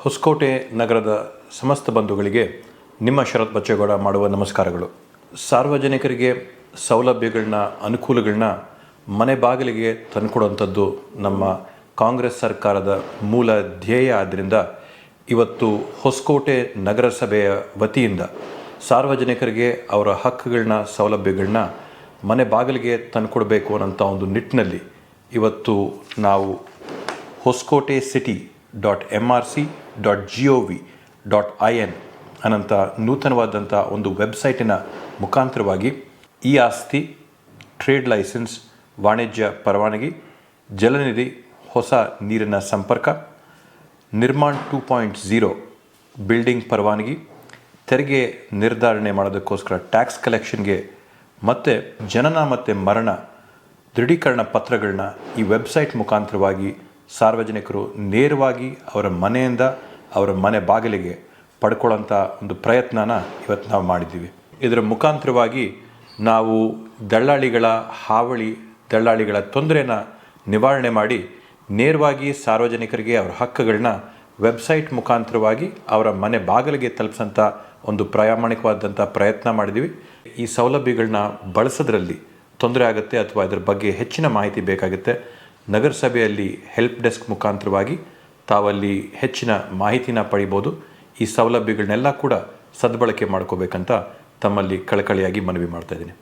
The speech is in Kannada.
ಹೊಸಕೋಟೆ ನಗರದ ಸಮಸ್ತ ಬಂಧುಗಳಿಗೆ ನಿಮ್ಮ ಶರತ್ ಬಚ್ಚೇಗೌಡ ಮಾಡುವ ನಮಸ್ಕಾರಗಳು. ಸಾರ್ವಜನಿಕರಿಗೆ ಸೌಲಭ್ಯಗಳನ್ನ ಅನುಕೂಲಗಳನ್ನ ಮನೆ ಬಾಗಿಲಿಗೆ ತಂದುಕೊಡುವಂಥದ್ದು ನಮ್ಮ ಕಾಂಗ್ರೆಸ್ ಸರ್ಕಾರದ ಮೂಲ ಧ್ಯೇಯ ಆದ್ದರಿಂದ ಇವತ್ತು ಹೊಸಕೋಟೆ ನಗರಸಭೆಯ ವತಿಯಿಂದ ಸಾರ್ವಜನಿಕರಿಗೆ ಅವರ ಹಕ್ಕುಗಳನ್ನ ಸೌಲಭ್ಯಗಳನ್ನ ಮನೆ ಬಾಗಿಲಿಗೆ ತಂದುಕೊಡ್ಬೇಕು ಅನ್ನೋಂಥ ಒಂದು ನಿಟ್ಟಿನಲ್ಲಿ ಇವತ್ತು ನಾವು Hoskote city dot M R C dot G O V dot I N ಅನ್ನಂಥ ನೂತನವಾದಂಥ ಒಂದು ವೆಬ್ಸೈಟಿನ ಮುಖಾಂತರವಾಗಿ ಈ ಆಸ್ತಿ ಟ್ರೇಡ್ ಲೈಸೆನ್ಸ್ ವಾಣಿಜ್ಯ ಪರವಾನಗಿ, ಜಲನಿಧಿ, ಹೊಸ ನೀರಿನ ಸಂಪರ್ಕ, ನಿರ್ಮಾಣ ಟೂ ಪಾಯಿಂಟ್ ಝೀರೋ ಬಿಲ್ಡಿಂಗ್ ಪರವಾನಗಿ, ತೆರಿಗೆ ನಿರ್ಧಾರಣೆ ಮಾಡೋದಕ್ಕೋಸ್ಕರ ಟ್ಯಾಕ್ಸ್ ಕಲೆಕ್ಷನ್ಗೆ ಮತ್ತು ಜನನ ಮತ್ತು ಮರಣ, ದೃಢೀಕರಣ ಪತ್ರಗಳನ್ನ ಈ ವೆಬ್ಸೈಟ್ ಮುಖಾಂತರವಾಗಿ ಸಾರ್ವಜನಿಕರು ನೇರವಾಗಿ ಅವರ ಮನೆಯಿಂದ ಅವರ ಮನೆ ಬಾಗಿಲಿಗೆ ಪಡ್ಕೊಳ್ಳೋಂಥ ಒಂದು ಪ್ರಯತ್ನನ ಇವತ್ತು ನಾವು ಮಾಡಿದ್ದೀವಿ. ಇದರ ಮುಖಾಂತರವಾಗಿ ನಾವು ದಳ್ಳಾಳಿಗಳ ಹಾವಳಿ, ದಳ್ಳಾಳಿಗಳ ತೊಂದರೆನ ನಿವಾರಣೆ ಮಾಡಿ ನೇರವಾಗಿ ಸಾರ್ವಜನಿಕರಿಗೆ ಅವರ ಹಕ್ಕುಗಳನ್ನ ವೆಬ್ಸೈಟ್ ಮುಖಾಂತರವಾಗಿ ಅವರ ಮನೆ ಬಾಗಿಲಿಗೆ ತಲುಪಿಸೋಂಥ ಒಂದು ಪ್ರಾಮಾಣಿಕವಾದಂಥ ಪ್ರಯತ್ನ ಮಾಡಿದ್ದೀವಿ. ಈ ಸೌಲಭ್ಯಗಳನ್ನ ಬಳಸೋದ್ರಲ್ಲಿ ತೊಂದರೆ ಆಗುತ್ತೆ ಅಥವಾ ಇದರ ಬಗ್ಗೆ ಹೆಚ್ಚಿನ ಮಾಹಿತಿ ಬೇಕಾಗುತ್ತೆ. ನಗರಸಭೆಯಲ್ಲಿ ಹೆಲ್ಪ್ ಡೆಸ್ಕ್ ಮುಖಾಂತರವಾಗಿ ತಾವಲ್ಲಿ ಹೆಚ್ಚಿನ ಮಾಹಿತಿನ ಪಡಿಬೋದು. ಈ ಸೌಲಭ್ಯಗಳನ್ನೆಲ್ಲ ಕೂಡ ಸದ್ಬಳಕೆ ಮಾಡ್ಕೋಬೇಕಂತ ತಮ್ಮಲ್ಲಿ ಕಳಕಳಿಯಾಗಿ ಮನವಿ ಮಾಡ್ತಾ ಇದ್ದೀನಿ.